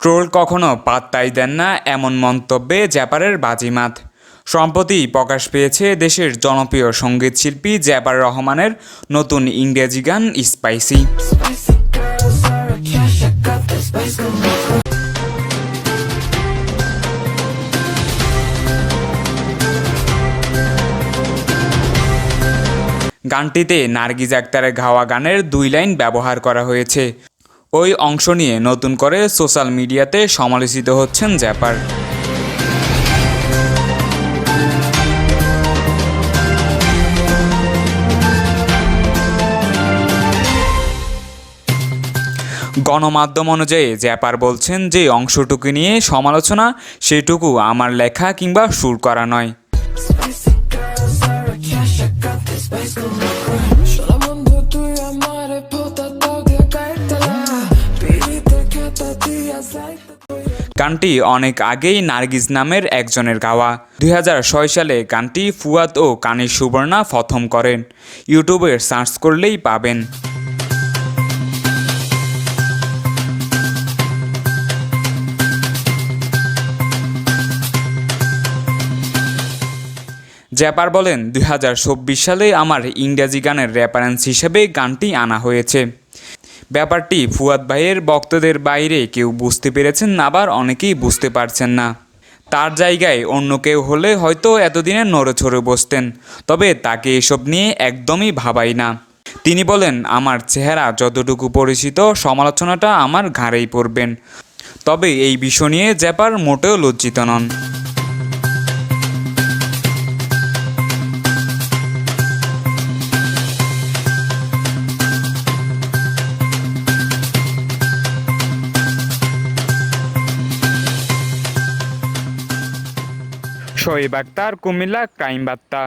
Troll কখনো পাত্তাই দেন না এমন মন্তব্যে জ্যাপারের বাজিমাত সম্প্রতি প্রকাশ পেয়েছে দেশের জনপ্রিয় সংগীত শিল্পী জ্যাপার রহমানের নতুন ইংরেজি গান স্পাইসি. গানটিতে নার্গিজ আক্তারের গাওয়া গানের দুই লাইন ব্যবহার করা হয়েছে ওই অংশ নিয়ে নতুন করে সোশ্যাল মিডিয়াতে সমালোচিত হচ্ছেন জ্যাপার। গণমাধ্যম অনুযায়ী জ্যাপার বলছেন যে অংশটুকু নিয়ে সমালোচনা, সেটুকু আমার লেখা কিংবা সুর করা নয়। গানটি অনেক আগেই নার্গিস নামের একজনের গাওয়া। দুই হাজার ছয় সালে গানটি ফুয়াদ ও কানির সুবর্ণা প্রথম করেন। ইউটিউবে সার্চ করলেই পাবেন। জ্যাপার বলেন, দুই হাজার চব্বিশ সালে আমার ইংরাজি গানের রেফারেন্স হিসেবে গানটি আনা হয়েছে। ব্যাপারটি ফুয়াদ ভাইয়ের বক্তদের বাইরে কেউ বুঝতে পেরেছেন না, আবার অনেকেই বুঝতে পারছেন না। তার জায়গায় অন্য কেউ হলে হয়তো এতদিনে নড়েছড়ে বসতেন, তবে তাকে এসব নিয়ে একদমই ভাবাই না। তিনি বলেন, আমার চেহারা যতটুকু পরিচিত, সমালোচনাটা আমার ঘাড়েই পড়বেন। তবে এই বিষয় নিয়ে জ্যাপার মোটেও লজ্জিত নন। শোয়েব আক্তার কুমিল্লা ক্রাইম বার্তা